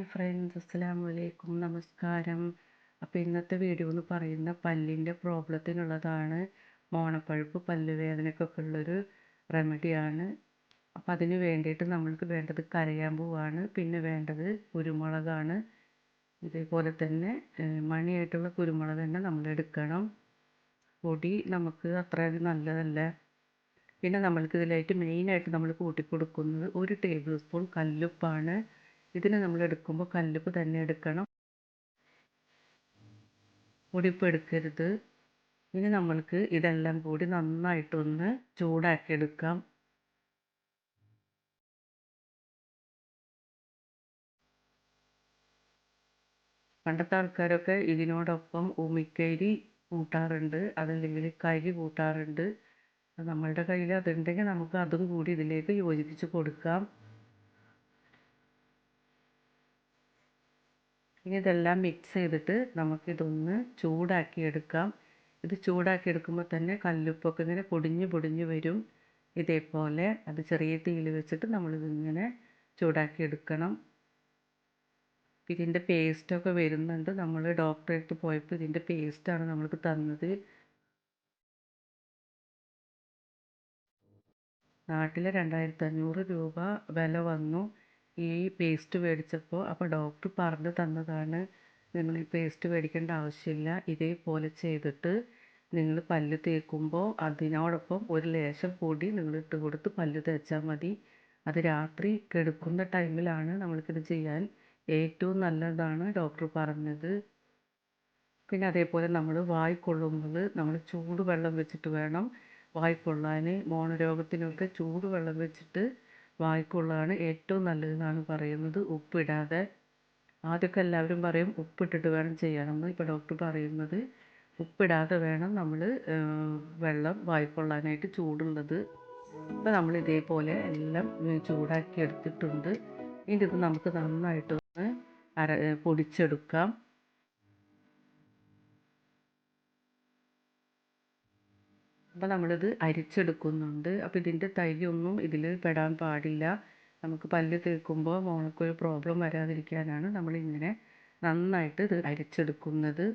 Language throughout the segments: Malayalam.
ഹായ് ഫ്രണ്ട്സ് അസ്സലാമു അലൈക്കും നമസ്കാരം. അപ്പോൾ ഇന്നത്തെ വീഡിയോ എന്ന് പറയുന്ന പല്ലിന്റെ പ്രോബ്ലത്തിനുള്ളതാണ് മോണപ്പഴുപ്പ് പല്ലുവേദനയ്ക്കൊക്കെ ഉള്ളൊരു റെമഡിയാണ്. അപ്പോൾ അതിന് വേണ്ടിയിട്ട് നമ്മൾക്ക് വേണ്ടത് കരയാമ്പൂവാണ് പിന്നെ വേണ്ടത് കുരുമുളകാണ്. ഇതേപോലെ തന്നെ മണിയായിട്ടുള്ള കുരുമുളക് തന്നെ നമ്മൾ എടുക്കണം. പൊടി നമുക്ക് അത്ര നല്ലതല്ല. പിന്നെ നമ്മൾക്ക് ഇതിലായിട്ട് മെയിനായിട്ട് നമ്മൾ കൂട്ടി കൊടുക്കുന്നത് ഒരു ടേബിൾ സ്പൂൺ കല്ലുപ്പാണ്. ഇതിന് നമ്മൾ എടുക്കുമ്പോൾ കല്ലുപ്പ് തന്നെ എടുക്കണം. പൊടിപ്പ് എടുക്കരുത്. ഇനി നമ്മൾക്ക് ഇതെല്ലാം കൂടി നന്നായിട്ടൊന്ന് ചൂടാക്കി എടുക്കാം പണ്ടത്തെ ആൾക്കാരൊക്കെ ഇതിനോടൊപ്പം ഉമിക്കരി കൂട്ടാറുണ്ട് അതല്ലെങ്കിൽ കരി കൂട്ടാറുണ്ട്. നമ്മളുടെ കയ്യിൽ അതുണ്ടെങ്കിൽ നമുക്ക് അതും കൂടി ഇതിലേക്ക് യോജിപ്പിച്ച് കൊടുക്കാം. ഇനി ഇതെല്ലാം മിക്സ് ചെയ്തിട്ട് നമുക്കിതൊന്ന് ചൂടാക്കി എടുക്കാം. ഇത് ചൂടാക്കി എടുക്കുമ്പോൾ തന്നെ കല്ലുപ്പൊക്കെ ഇങ്ങനെ പൊടിഞ്ഞ് പൊടിഞ്ഞ് വരും. ഇതേപോലെ അത് ചെറിയ തീയിൽ വെച്ചിട്ട് നമ്മളിതിങ്ങനെ ചൂടാക്കി എടുക്കണം. ഇതിന്റെ പേസ്റ്റൊക്കെ വരുന്നുണ്ട്. നമ്മൾ ഡോക്ടറെ അടുത്ത് പോയപ്പോൾ ഇതിന്റെ പേസ്റ്റാണ് നമ്മൾക്ക് തന്നത്. നാട്ടിൽ രണ്ടായിരത്തി അഞ്ഞൂറ് രൂപ വില വന്നു. ഈ പേസ്റ്റ് മേടിച്ചപ്പോൾ അപ്പോൾ ഡോക്ടർ പറഞ്ഞു തന്നതാണ് നിങ്ങൾ ഈ പേസ്റ്റ് മേടിക്കേണ്ട ആവശ്യമില്ല. ഇതേപോലെ ചെയ്തിട്ട് നിങ്ങൾ പല്ല് തേക്കുമ്പോൾ അതിനോടൊപ്പം ഒരു ലേശം കൂടി നിങ്ങൾ ഇട്ട് കൊടുത്ത് പല്ല് തേച്ചാൽ മതി. അത് രാത്രി കിടക്കുന്ന ടൈമിലാണ് നമ്മൾക്കിത് ചെയ്യാൻ ഏറ്റവും നല്ലതാണ് ഡോക്ടർ പറഞ്ഞത്. പിന്നെ അതേപോലെ നമ്മൾ വായി കൊള്ളുമ്പോൾ നമ്മൾ ചൂടുവെള്ളം വെച്ചിട്ട് വേണം. വായ്ക്കൊള്ളാൻ മോണരോഗത്തിനൊക്കെ ചൂട് വെള്ളം വെച്ചിട്ട് വായ്ക്കുള്ളതാണ് ഏറ്റവും നല്ലതെന്നാണ് പറയുന്നത്. ഉപ്പിടാതെ ആദ്യമൊക്കെ എല്ലാവരും പറയും ഉപ്പിട്ടിട്ട് വേണം ചെയ്യണമെന്ന് ഇപ്പോൾ ഡോക്ടർ പറയുന്നത് ഉപ്പിടാതെ വേണം നമ്മൾ വെള്ളം വായ്ക്കൊള്ളാനായിട്ട് ചൂടുള്ളത്. ഇപ്പം നമ്മൾ ഇതേപോലെ എല്ലാം ചൂടാക്കി എടുത്തിട്ടുണ്ട്. ഇനി ഇത് നമുക്ക് നന്നായിട്ടൊന്ന് അര പൊടിച്ചെടുക്കാം. അപ്പോൾ നമ്മളിത് അരിച്ചെടുക്കുന്നുണ്ട്. അപ്പോൾ ഇതിന്റെ തൈയൊന്നും ഇതിൽ പെടാൻ പാടില്ല. നമുക്ക് പല്ല് തേക്കുമ്പോൾ മോണക്കൊരു പ്രോബ്ലം വരാതിരിക്കാനാണ് നമ്മളിങ്ങനെ നന്നായിട്ട് ഇത് അരിച്ചെടുക്കുന്നത്.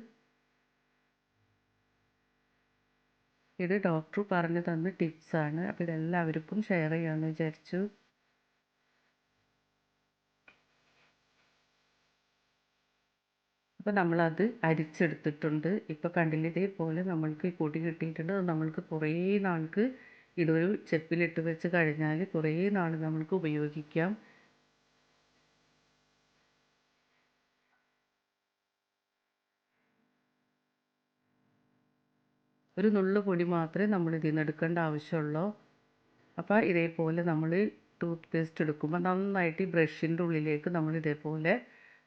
ഇത് ഡോക്ടർ പറഞ്ഞു തന്ന ടിപ്സാണ് അപ്പോൾ ഇതെല്ലാവർക്കും ഷെയർ ചെയ്യാമെന്ന് വിചാരിച്ചു. അപ്പോൾ നമ്മളത് അരിച്ചെടുത്തിട്ടുണ്ട്. ഇപ്പോൾ കണ്ടില്ല ഇതേപോലെ നമ്മൾക്ക് പൊടി കിട്ടിയിട്ടുണ്ട്. അത് നമ്മൾക്ക് കുറേ നാൾക്ക് ഇതൊരു ചെപ്പിലിട്ട് വെച്ച് കഴിഞ്ഞാൽ കുറേ നാൾ നമ്മൾക്ക് ഉപയോഗിക്കാം. ഒരു നുള്ളു പൊടി മാത്രമേ നമ്മൾ ഇതിൽ നിന്ന് എടുക്കേണ്ട ആവശ്യമുള്ളൂ. അപ്പോൾ ഇതേപോലെ നമ്മൾ ടൂത്ത് പേസ്റ്റ് എടുക്കുമ്പോൾ നന്നായിട്ട് ഈ ബ്രഷിന്റെ ഉള്ളിലേക്ക് നമ്മൾ ഇതേപോലെ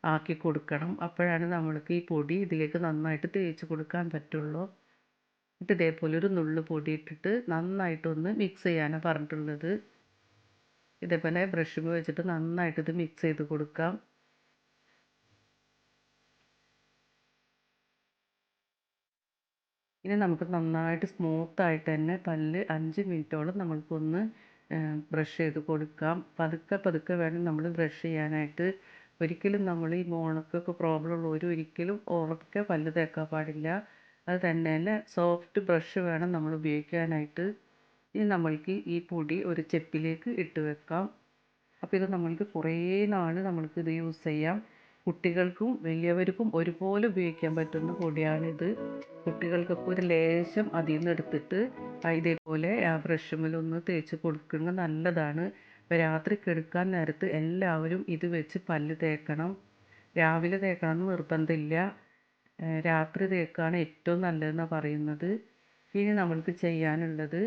ആക്കി കൊടുക്കണം. അപ്പോഴാണ് നമ്മൾക്ക് ഈ പൊടി ഇതിലേക്ക് നന്നായിട്ട് തേച്ച് കൊടുക്കാൻ പറ്റുള്ളൂ. എന്നിട്ട് ഇതേപോലെ ഒരു നുള്ളു പൊടി ഇട്ടിട്ട് നന്നായിട്ടൊന്ന് മിക്സ് ചെയ്യാനാണ് പറഞ്ഞിട്ടുള്ളത്. ഇതേപോലെ ബ്രഷ് വെച്ചിട്ട് നന്നായിട്ട് ഇത് മിക്സ് ചെയ്ത് കൊടുക്കാം. ഇനി നമുക്ക് നന്നായിട്ട് സ്മൂത്തായിട്ട് തന്നെ പല്ല് അഞ്ച് മിനിറ്റോളം നമ്മൾക്കൊന്ന് ബ്രഷ് ചെയ്ത് കൊടുക്കാം. പതുക്കെ പതുക്കെ വേണം നമ്മൾ ബ്രഷ് ചെയ്യാനായിട്ട്. ഒരിക്കലും നമ്മൾ ഈ മോണക്കൊക്കെ പ്രോബ്ലം ഉള്ളവർ ഒരിക്കലും ഉറക്കെ പല്ല് തേക്കാൻ പാടില്ല. അത് തന്നെ സോഫ്റ്റ് ബ്രഷ് വേണം നമ്മൾ ഉപയോഗിക്കാനായിട്ട്. ഇനി നമ്മൾക്ക് ഈ പൊടി ഒരു ചെപ്പിലേക്ക് ഇട്ട് വെക്കാം. അപ്പോൾ ഇത് നമ്മൾക്ക് കുറേ നാൾ നമ്മൾക്ക് ഇത് യൂസ് ചെയ്യാം. കുട്ടികൾക്കും വലിയവർക്കും ഒരുപോലെ ഉപയോഗിക്കാൻ പറ്റുന്ന പൊടിയാണിത്. കുട്ടികൾക്കൊക്കെ ഒരു ലേശം അതിൽ നിന്ന് എടുത്തിട്ട് ഇതേപോലെ ആ ബ്രഷുമേലൊന്ന് തേച്ച് കൊടുക്കുന്നത് നല്ലതാണ്. രാത്രി കിടക്കാൻ നേരത്ത് എല്ലാവരും ഇത് വെച്ച് പല്ല് തേക്കണം. രാവിലെ തേക്കണം എന്ന് നിർബന്ധമില്ല രാത്രി തേക്കാണ് ഏറ്റവും നല്ലതെന്നാണ് പറയുന്നത്. ഇനി നമ്മൾക്ക് ചെയ്യാനുള്ളത്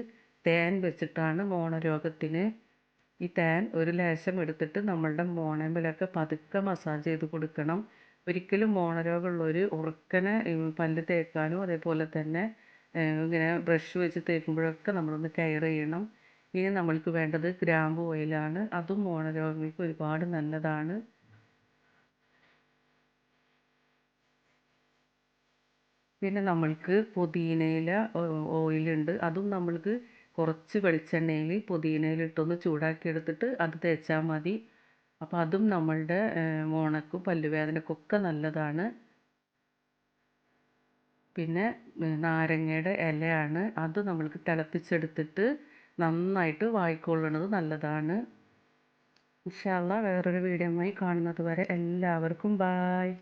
തേൻ വെച്ചിട്ടാണ് മോണരോഗത്തിന്. ഈ തേൻ ഒരു ലേശം എടുത്തിട്ട് നമ്മളുടെ മോണമ്പിലൊക്കെ പതുക്കെ മസാജ് ചെയ്ത് കൊടുക്കണം. ഒരിക്കലും മോണരോഗമുള്ളവർ ഉറക്കനെ പല്ല് തേക്കാനും അതേപോലെ തന്നെ ഇങ്ങനെ ബ്രഷ് വെച്ച് തേക്കുമ്പോഴൊക്കെ നമ്മളൊന്ന് കെയർ ചെയ്യണം. ഇനി നമ്മൾക്ക് വേണ്ടത് ഗ്രാമ്പു ഓയിലാണ്. അതും മോണരോഗങ്ങൾക്ക് ഒരുപാട് നല്ലതാണ്. പിന്നെ നമ്മൾക്ക് പുതിനയില ഓയിലുണ്ട്. അതും നമ്മൾക്ക് കുറച്ച് വെളിച്ചെണ്ണയിൽ പുതിനയിലിട്ടൊന്ന് ചൂടാക്കി എടുത്തിട്ട് അത് തേച്ചാൽ മതി. അപ്പോൾ അതും നമ്മളുടെ മോണക്കും പല്ലുവേദനക്കൊക്കെ നല്ലതാണ്. പിന്നെ നാരങ്ങയുടെ ഇലയാണ്. അത് നമ്മൾക്ക് തിളപ്പിച്ചെടുത്തിട്ട് നന്നായിട്ട് വായിക്കൊള്ളണത് നല്ലതാണ്. ഇൻഷാ അള്ളാ വേറൊരു വീഡിയോയുമായി കാണുന്നത് വരെ എല്ലാവർക്കും ബായ്